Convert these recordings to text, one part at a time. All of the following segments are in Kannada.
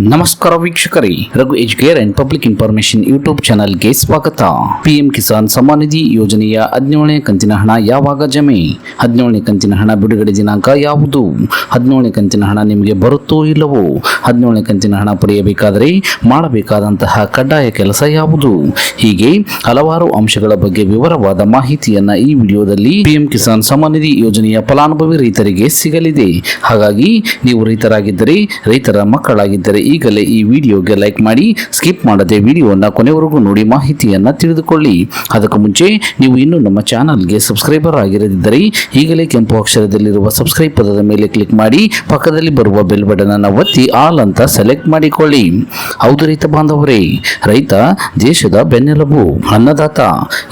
ನಮಸ್ಕಾರ ವೀಕ್ಷಕರೇ, Raghu Educare and public information YouTube ಚಾನಲ್ಗೆ ಸ್ವಾಗತ. ಪಿಎಂ ಕಿಸಾನ್ ಸಮ್ಮಾನ್ ನಿಧಿ ಯೋಜನೆಯ ಹದಿನೇಳನೇ ಕಂತಿನ ಹಣ ಯಾವಾಗ ಜಮೆ? ಹದಿನೇಳನೇ ಕಂತಿನ ಹಣ ಬಿಡುಗಡೆ ದಿನಾಂಕ ಯಾವುದು? ಹದಿನೇಳನೇ ಕಂತಿನ ಹಣ ನಿಮಗೆ ಬರುತ್ತೋ ಇಲ್ಲವೋ? ಹದಿನೇಳನೇ ಕಂತಿನ ಹಣ ಪಡೆಯಬೇಕಾದರೆ ಮಾಡಬೇಕಾದಂತಹ ಕಡ್ಡಾಯ ಕೆಲಸ ಯಾವುದು? ಹೀಗೆ ಹಲವಾರು ಅಂಶಗಳ ಬಗ್ಗೆ ವಿವರವಾದ ಮಾಹಿತಿಯನ್ನ ಈ ವಿಡಿಯೋದಲ್ಲಿ ಪಿಎಂ ಕಿಸಾನ್ ಸಮ್ಮಾನ್ ನಿಧಿ ಯೋಜನೆಯ ಫಲಾನುಭವಿ ರೈತರಿಗೆ ಸಿಗಲಿದೆ. ಹಾಗಾಗಿ ನೀವು ರೈತರಾಗಿದ್ದರೆ, ರೈತರ ಮಕ್ಕಳಾಗಿದ್ದರೆ ಈಗಲೇ ಈ ವಿಡಿಯೋಗೆ ಲೈಕ್ ಮಾಡಿ ಸ್ಕಿಪ್ ಮಾಡದೆ ವಿಡಿಯೋನ ಕೊನೆವರೆಗೂ ನೋಡಿ ಮಾಹಿತಿಯನ್ನ ತಿಳಿದುಕೊಳ್ಳಿ. ಅದಕ್ಕೂ ಮುಂಚೆ, ನೀವು ಇನ್ನೂ ನಮ್ಮ ಚಾನಲ್ಗೆ ಸಬ್ಸ್ಕ್ರೈಬರ್ ಆಗಿರದಿದ್ದರೆ, ಈಗಲೇ ಕೆಂಪು ಅಕ್ಷರದಲ್ಲಿರುವ ಸಬ್ಸ್ಕ್ರೈಬ್ ಪದದ ಮೇಲೆ ಕ್ಲಿಕ್ ಮಾಡಿ, ಪಕ್ಕದಲ್ಲಿ ಬರುವ ಬೆಲ್ ಬಟನ್ ಅನ್ನು ಒತ್ತಿ ಆಲ್ ಅಂತ ಸೆಲೆಕ್ಟ್ ಮಾಡಿಕೊಳ್ಳಿ. ಹೌದು ರೈತ ಬಾಂಧವರೇ, ರೈತ ದೇಶದ ಬೆನ್ನೆಲುಬು, ಅನ್ನದಾತ.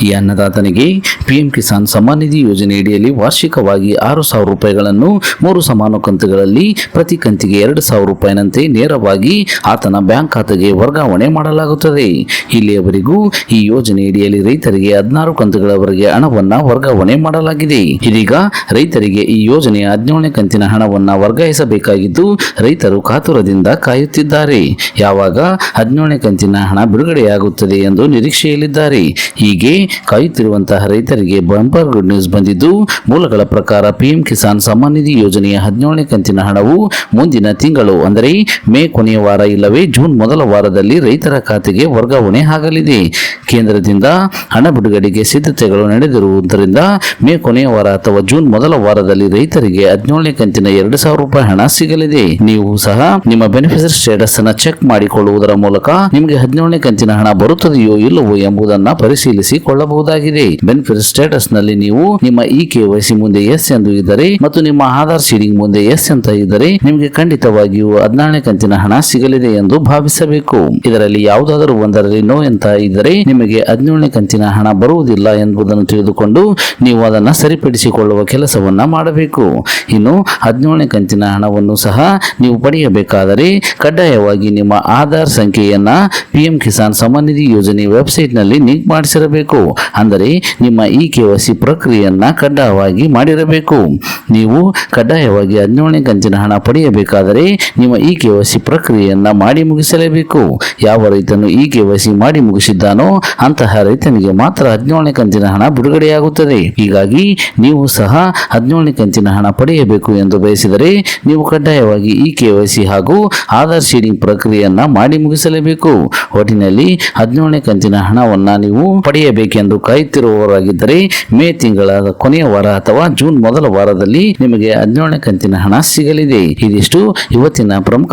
ಈ ಅನ್ನದಾತನಿಗೆ ಪಿಎಂ ಕಿಸಾನ್ ಸಮ್ಮಾನ್ ನಿಧಿ ಯೋಜನೆಯಡಿಯಲ್ಲಿ ವಾರ್ಷಿಕವಾಗಿ ಆರು ಸಾವಿರ ರೂಪಾಯಿಗಳನ್ನು ಮೂರು ಸಮಾನ ಕಂತುಗಳಲ್ಲಿ ಪ್ರತಿ ಕಂತಿಗೆ ಎರಡು ಸಾವಿರ ರೂಪಾಯಿನಂತೆ ನೇರವಾಗಿ ಆತನ ಬ್ಯಾಂಕ್ ಖಾತೆಗೆ ವರ್ಗಾವಣೆ ಮಾಡಲಾಗುತ್ತದೆ. ಇಲ್ಲಿಯವರೆಗೂ ಈ ಯೋಜನೆಯಡಿಯಲ್ಲಿ ರೈತರಿಗೆ ಹದಿನಾರು ಕಂತುಗಳವರೆಗೆ ಹಣವನ್ನ ವರ್ಗಾವಣೆ ಮಾಡಲಾಗಿದೆ. ಇದೀಗ ರೈತರಿಗೆ ಈ ಯೋಜನೆಯ ಹದಿನೇಳನೇ ಕಂತಿನ ಹಣವನ್ನ ವರ್ಗಾಯಿಸಬೇಕಾಗಿದ್ದು, ರೈತರು ಕಾತುರದಿಂದ ಕಾಯುತ್ತಿದ್ದಾರೆ. ಯಾವಾಗ ಹದಿನೇಳನೇ ಕಂತಿನ ಹಣ ಬಿಡುಗಡೆಯಾಗುತ್ತದೆ ಎಂದು ನಿರೀಕ್ಷೆಯಲ್ಲಿದ್ದಾರೆ. ಹೀಗೆ ಕಾಯುತ್ತಿರುವಂತಹ ರೈತರಿಗೆ ಬಂಪರ್ ಗುಡ್ ನ್ಯೂಸ್ ಬಂದಿದ್ದು, ಮೂಲಗಳ ಪ್ರಕಾರ ಪಿಎಂ ಕಿಸಾನ್ ಸಮ್ಮಾನ್ ನಿಧಿ ಯೋಜನೆಯ ಹದಿನೇಳನೇ ಕಂತಿನ ಹಣವು ಮುಂದಿನ ತಿಂಗಳು, ಅಂದರೆ ಮೇ ಕೊನೆಯ ವಾರ ಇಲ್ಲವೇ ಜೂನ್ ಮೊದಲ ವಾರದಲ್ಲಿ ರೈತರ ಖಾತೆಗೆ ವರ್ಗಾವಣೆ ಆಗಲಿದೆ. ಕೇಂದ್ರದಿಂದ ಹಣ ಬಿಡುಗಡೆಗೆ ಸಿದ್ಧತೆಗಳು ನಡೆದಿರುವುದರಿಂದ ಮೇ ಕೊನೆಯ ವಾರ ಅಥವಾ ಜೂನ್ ಮೊದಲ ವಾರದಲ್ಲಿ ರೈತರಿಗೆ ಹದಿನೇಳನೇ ಕಂತಿನ ಎರಡು ಸಾವಿರ ರೂಪಾಯಿ ಹಣ ಸಿಗಲಿದೆ. ನೀವು ಸಹ ನಿಮ್ಮ ಬೆನಿಫಿಷರ್ ಸ್ಟೇಟಸ್ ಅನ್ನು ಚೆಕ್ ಮಾಡಿಕೊಳ್ಳುವುದರ ಮೂಲಕ ನಿಮಗೆ ಹದಿನೇಳನೇ ಕಂತಿನ ಹಣ ಬರುತ್ತದೆಯೋ ಇಲ್ಲವೋ ಎಂಬುದನ್ನು ಪರಿಶೀಲಿಸಿಕೊಳ್ಳಬಹುದಾಗಿದೆ. ಬೆನಿಫಿಟ್ ಸ್ಟೇಟಸ್ನಲ್ಲಿ ನೀವು ನಿಮ್ಮ ಇ ಕೆವೈಸಿ ಮುಂದೆ ಎಸ್ ಎಂದು ಇದ್ದರೆ ಮತ್ತು ನಿಮ್ಮ ಆಧಾರ್ ಶೀಡಿಂಗ್ ಮುಂದೆ ಎಸ್ ಅಂತ ಇದ್ದರೆ ನಿಮಗೆ ಖಂಡಿತವಾಗಿಯೂ ಹದಿನಾರನೇ ಕಂತಿನ ಹಣ ಸಿಗಲಿದೆ ಎಂದು ಭಾವಿಸಬೇಕು. ಇದರಲ್ಲಿ ಯಾವುದಾದರೂ ಒಂದರಲ್ಲಿ ನೋ ಎಂತ ಇದ್ದರೆ ನಿಮಗೆ ಹದಿನೇಳನೇ ಕಂತಿನ ಹಣ ಬರುವುದಿಲ್ಲ ಎಂಬುದನ್ನು ತಿಳಿದುಕೊಂಡು ನೀವು ಅದನ್ನು ಸರಿಪಡಿಸಿಕೊಳ್ಳುವ ಕೆಲಸವನ್ನ ಮಾಡಬೇಕು. ಇನ್ನು ಹದಿನೇಳನೇ ಕಂತಿನ ಹಣವನ್ನು ಸಹ ನೀವು ಪಡೆಯಬೇಕಾದರೆ ಕಡ್ಡಾಯವಾಗಿ ನಿಮ್ಮ ಆಧಾರ್ ಸಂಖ್ಯೆಯನ್ನ ಪಿಎಂ ಕಿಸಾನ್ ಸಮಾನ್ ನಿಧಿ ಯೋಜನೆ ವೆಬ್ಸೈಟ್ನಲ್ಲಿ ಲಿಂಕ್ ಮಾಡಿಸಿರಬೇಕು. ಅಂದರೆ ನಿಮ್ಮ ಇ ಕೆವೈಸಿ ಪ್ರಕ್ರಿಯೆಯನ್ನ ಕಡ್ಡಾಯವಾಗಿ ಮಾಡಿರಬೇಕು. ನೀವು ಕಡ್ಡಾಯವಾಗಿ ಹದಿನೇಳನೇ ಕಂತಿನ ಹಣ ಪಡೆಯಬೇಕಾದರೆ ನಿಮ್ಮ ಇ ಕೆವೈಸಿ ಪ್ರಕ್ರಿಯೆಯನ್ನ ಮಾಡಿ ಮುಗಿಸಲೇಬೇಕು. ಯಾವ ರೈತನು ಇ ಕೆವೈಸಿ ಮಾಡಿ ಮುಗಿಸಿದ್ದಾನೋ ಅಂತಹ ರೈತನಿಗೆ ಮಾತ್ರ ಹದಿನೇಳನೇ ಕಂತಿನ ಹಣ ಬಿಡುಗಡೆಯಾಗುತ್ತದೆ. ಹೀಗಾಗಿ ನೀವು ಸಹ ಹದಿನೇಳನೇ ಕಂತಿನ ಹಣ ಪಡೆಯಬೇಕು ಎಂದು ಬಯಸಿದರೆ ನೀವು ಕಡ್ಡಾಯವಾಗಿ ಈ ಕೆವೈಸಿ ಹಾಗೂ ಆಧಾರ್ ಶೀಡಿಂಗ್ ಪ್ರಕ್ರಿಯೆಯನ್ನ ಮಾಡಿ ಮುಗಿಸಲೇಬೇಕು. ಒಟ್ಟಿನಲ್ಲಿ ಹದಿನೇಳನೇ ಕಂತಿನ ಹಣವನ್ನು ನೀವು ಪಡೆಯಬೇಕೆಂದು ಕಾಯುತ್ತಿರುವವರಾಗಿದ್ದರೆ ಮೇ ತಿಂಗಳ ಕೊನೆಯ ವಾರ ಅಥವಾ ಜೂನ್ ಮೊದಲ ವಾರದಲ್ಲಿ ನಿಮಗೆ ಹದಿನೇಳನೇ ಕಂತಿನ ಹಣ ಸಿಗಲಿದೆ. ಇದಿಷ್ಟು ಇವತ್ತಿನ ಪ್ರಮುಖ